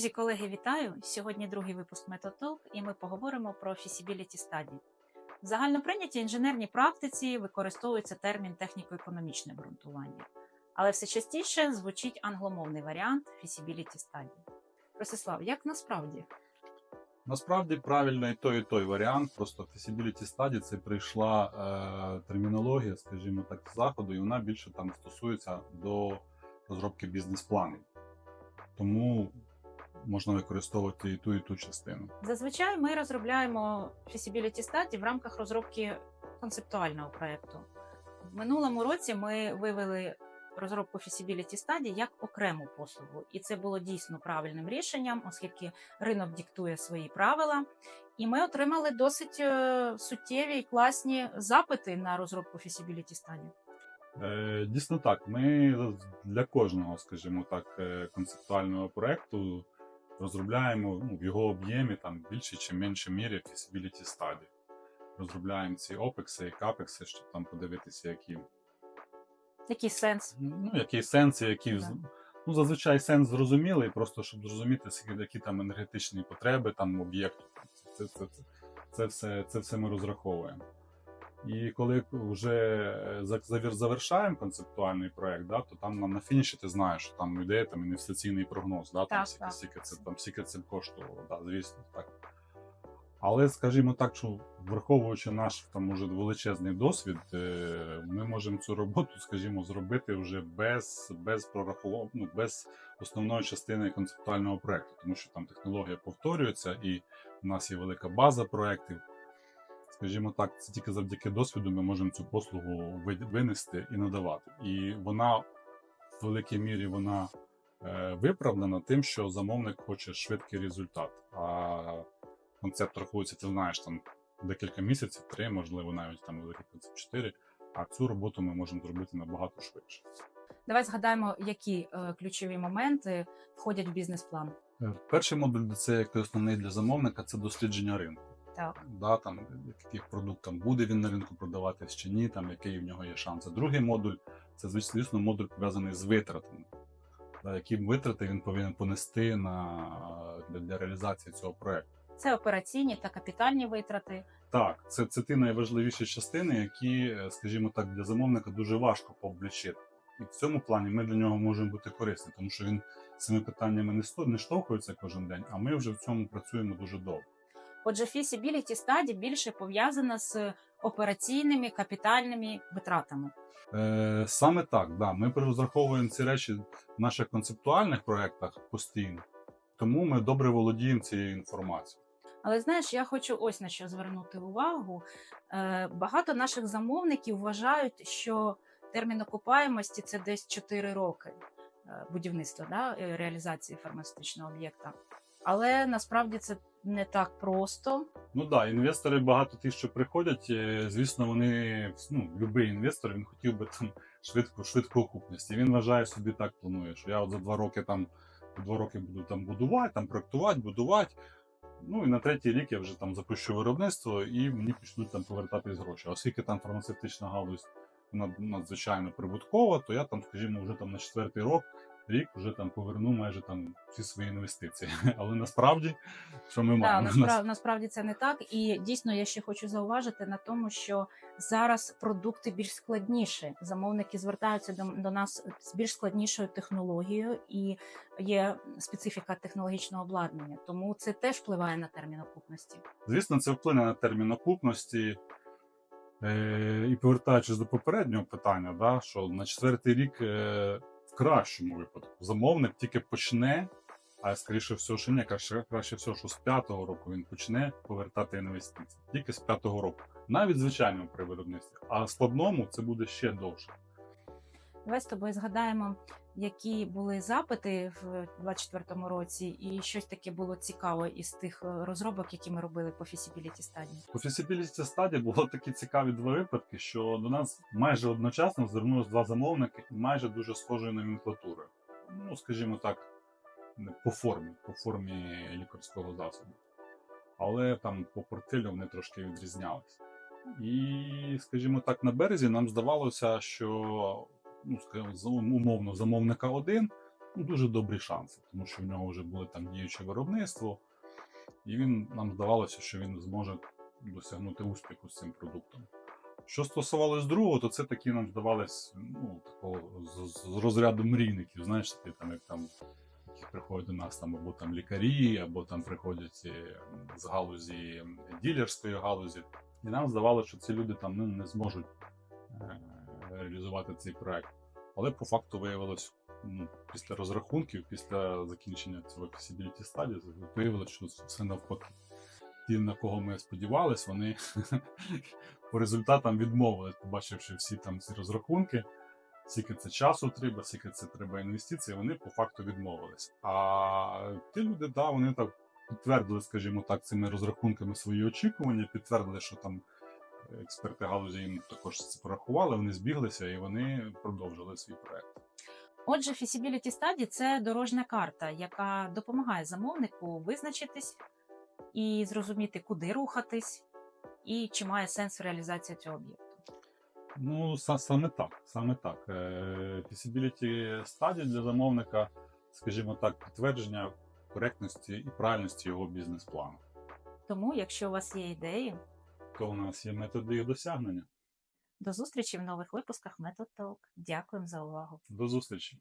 Друзі, колеги, вітаю! Сьогодні другий випуск Method і ми поговоримо про feasibility study. В загальноприйнятій інженерній практиці використовується термін техніко-економічне ґрунтування, але все частіше звучить англомовний варіант feasibility study. Ростислав, як насправді? Насправді правильно і той, і той варіант. Просто feasibility study це прийшла е, термінологія, скажімо так, заходу, і вона більше там стосується до розробки бізнес-планів. Тому можна використовувати і ту, і ту частину. Зазвичай ми розробляємо feasibility study в рамках розробки концептуального проєкту. В минулому році ми вивели розробку feasibility study як окрему послугу, і це було дійсно правильним рішенням, оскільки ринок диктує свої правила. І ми отримали досить е, суттєві і класні запити на розробку feasibility study. Е, дійсно так, ми для кожного, скажімо так, е, концептуального проєкту розробляємо ну, в його об'ємі там більше чи менше мірі feasibility study. Розробляємо ці опекси і капекси, щоб там подивитися, які Який сенс? Ну, який сенс, який Да. ну, зазвичай сенс зрозумілий, просто щоб зрозуміти, скільки- які там енергетичні потреби там об'єкту. Це, це, це, це, все, це все ми розраховуємо. І коли вже е, завершаємо концептуальний проект, да, то там на, на фініші ти знаєш, що там йде там інвестиційний прогноз, да, там, скільки, це там скільки це коштувало, да, звісно, так. Але скажімо так, що враховуючи наш там уже величезний досвід, е, ми можемо цю роботу, скажімо, зробити вже без, без прорахувань, ну, без основної частини концептуального проекту, тому що там технологія повторюється, і в нас є велика база проєктів. Скажімо так, це тільки завдяки досвіду ми можемо цю послугу винести і надавати. І вона в великій мірі вона е, виправдана тим, що замовник хоче швидкий результат. А концепт рахується, ти знаєш, там декілька місяців, три, можливо, навіть там великий концепт чотири. А цю роботу ми можемо зробити набагато швидше. Давай згадаємо, які е, ключові моменти входять в бізнес-план. Е, Перший модуль це як основний для замовника це дослідження ринку. Так. Да, там, який продукт там буде він на ринку продаватись чи ні, там, який в нього є шанс. Другий модуль це, звісно, модуль пов'язаний з витратами. Да, які витрати він повинен понести на, для, для реалізації цього проекту. Це операційні та капітальні витрати. Так, це, це ті найважливіші частини, які, е, скажімо так, для замовника дуже важко пооблічити. І в цьому плані ми для нього можемо бути корисні, тому що він цими питаннями не штовхується кожен день, а ми вже в цьому працюємо дуже довго. Отже, feasibility study більше пов'язана з операційними капітальними витратами. Е, саме так, да. Ми розраховуємо ці речі в наших концептуальних проєктах постійно, тому ми добре володіємо цією інформацією. Але знаєш, я хочу ось на що звернути увагу. Е, Багато наших замовників вважають, що термін окупаємості це десь 4 роки е, будівництва да, е, реалізації фармацевтичного об'єкта. Але насправді це не так просто. Ну так, да, інвестори багато ті, що приходять, е, звісно, вони ну, будь-який інвестор він хотів би там швидку окупність. Він вважає собі так планує, що я от за два роки там два роки буду там будувати, там проектувати, будувати. Ну і на третій рік я вже там запущу виробництво і мені почнуть там повертатись гроші. Оскільки там фармацевтична галузь вона надзвичайно прибуткова, то я там, скажімо, вже там на четвертий рок, рік вже там поверну майже там всі свої інвестиції. Але насправді, що ми Да, маємо? насправді, насправді це не так. І дійсно я ще хочу зауважити на тому, що зараз продукти більш складніші. Замовники звертаються до, до нас з більш складнішою технологією, і є специфіка технологічного обладнання. Тому це теж впливає на термін окупності. Звісно, це вплине на термін окупності. Е, і повертаючись до попереднього питання, да, що на четвертий рік, е, кращому випадку, замовник тільки почне, а скоріше всього, що ні, краще, краще всього, що з п'ятого року він почне повертати інвестиції. Тільки з п'ятого року. Навіть звичайному при виробництві. А складному це буде ще довше. Давай з тобою згадаємо, які були запити в 2024 році, і щось таке було цікаве із тих е, розробок, які ми робили по feasibility стадії. У feasibility стадії було такі цікаві два випадки, що до нас майже одночасно звернулись два замовники майже дуже схожої номенклатури. Ну, скажімо так, по формі, по формі лікарського засобу. Але там по портфелю вони трошки відрізнялися. І, скажімо так, на березі нам здавалося, що ну, скажімо, умовно замовника один, ну, дуже добрі шанси, тому що в нього вже було там діюче виробництво, і він нам здавалося, що він зможе досягнути успіху з цим продуктом. Що стосувалось другого, то це такі нам здавались ну, такого з, з розряду мрійників, знаєш, такі там, як там, приходять до нас там або там лікарі, або там приходять е, з галузі ділерської галузі. І нам здавалося, що ці люди там ну, не зможуть е, реалізувати цей проект. Але по факту виявилось, ну, після розрахунків, після закінчення цього feasibility стадії, виявилося, що все навпаки. Ті, на кого ми сподівалися, вони по результатам відмовились, побачивши всі там ці розрахунки, скільки це часу треба, скільки це треба інвестицій, вони по факту відмовились. А ті люди, да, вони так підтвердили, скажімо так, цими розрахунками свої очікування, підтвердили, що там експерти галузі їм також це порахували, вони збіглися і вони продовжили свій проект. Отже, feasibility study – це дорожня карта, яка допомагає замовнику визначитись і зрозуміти, куди рухатись, і чи має сенс реалізація цього об'єкту. Ну, саме так. Саме так. Е, Feasibility стадія для замовника, скажімо так, підтвердження коректності і правильності його бізнес-плану. Тому, якщо у вас є ідеї, То у нас є методи їх досягнення. до зустрічі в нових випусках Method Talk. Дякуємо за увагу. До зустрічі!